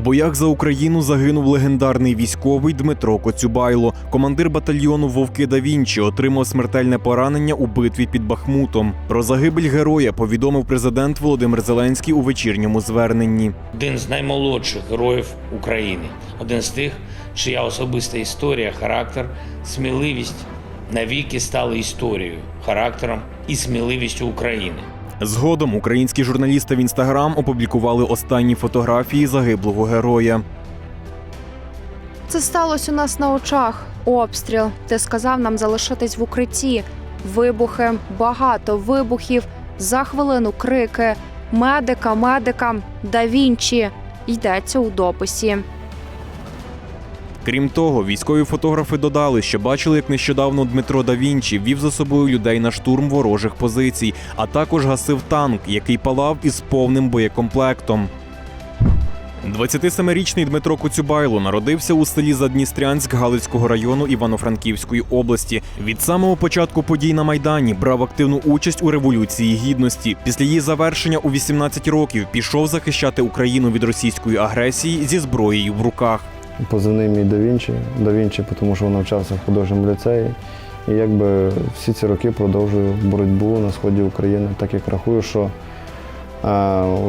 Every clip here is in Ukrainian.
боях за Україну загинув легендарний військовий Дмитро Коцюбайло. Командир батальйону Вовки да Вінчі отримав смертельне поранення у битві під Бахмутом. Про загибель героя повідомив президент Володимир Зеленський у вечірньому зверненні. один з наймолодших героїв України, один з тих, чия особиста історія, характер, сміливість навіки стали історією, характером і сміливістю України. Згодом українські журналісти в інстаграм опублікували останні фотографії загиблого героя. Це сталося у нас на очах. Обстріл. Ти сказав нам залишитись в укритті. Вибухи, багато вибухів. За хвилину крики. Медика, медика, да Вінчі. Йдеться у дописі. Крім того, військові фотографи додали, що бачили, як нещодавно Дмитро да Вінчі вів за собою людей на штурм ворожих позицій, а також гасив танк, який палав із повним боєкомплектом. 27-річний Дмитро Коцюбайло народився у селі Задністрянськ Галицького району Івано-Франківської області. Від самого початку подій на майдані брав активну участь у революції гідності. Після її завершення у 18 років пішов захищати Україну від російської агресії зі зброєю в руках. Позивний мій Да Вінчі, Да Вінчі, тому що навчався в художньому ліцеї. І якби всі ці роки продовжую боротьбу на сході України, так як рахую, що е,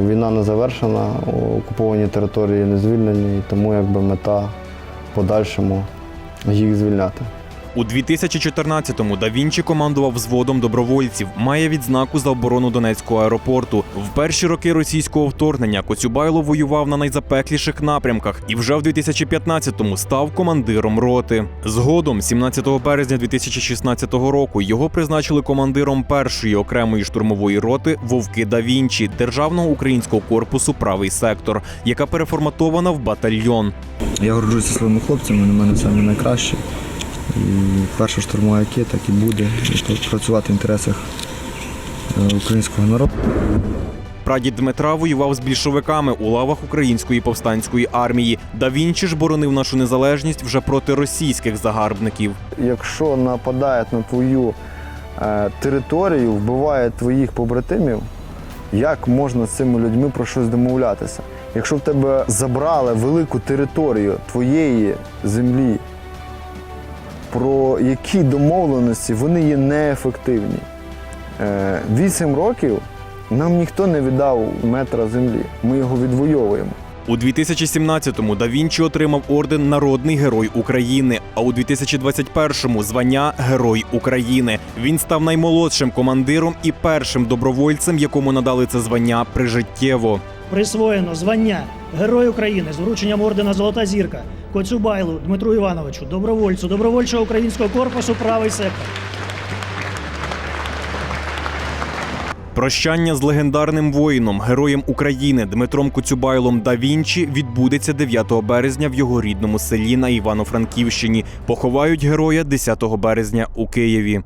війна не завершена, окуповані території не звільнені, тому якби мета в подальшому їх звільняти. У 2014-му Да Вінчі командував взводом добровольців, має відзнаку за оборону Донецького аеропорту. В перші роки російського вторгнення Коцюбайло воював на найзапекліших напрямках і вже в 2015-му став командиром роти. Згодом, 17 березня 2016 року, його призначили командиром першої окремої штурмової роти Вовки Да Вінчі Державного українського корпусу Правий сектор, яка переформатована в батальйон. Я горджуся своїми хлопцями, в мене самі найкращі. І перша штурмова яке, так і буде. І працювати в інтересах е, українського народу. Прадід Дмитра воював з більшовиками у лавах української повстанської армії. Да Вінчі ж боронив нашу незалежність вже проти російських загарбників. Якщо нападають на твою е, територію, вбивають твоїх побратимів, як можна з цими людьми про щось домовлятися? Якщо в тебе забрали велику територію твоєї землі, про які домовленості вони є неефективні. Е, Вісім років нам ніхто не віддав метра землі. Ми його відвоюємо. У 2017-му Да Вінчі отримав орден Народний герой України. А у 2021-му звання Герой України. Він став наймолодшим командиром і першим добровольцем, якому надали це звання прижиттєво. Присвоєно звання Герой України з врученням ордена Золота зірка Коцюбайлу Дмитру Івановичу, добровольцю, добровольчого українського корпусу Правий сектор. Прощання з легендарним воїном, героєм України Дмитром Коцюбайлом да Вінчі відбудеться 9 березня в його рідному селі на Івано-Франківщині. Поховають героя 10 березня у Києві.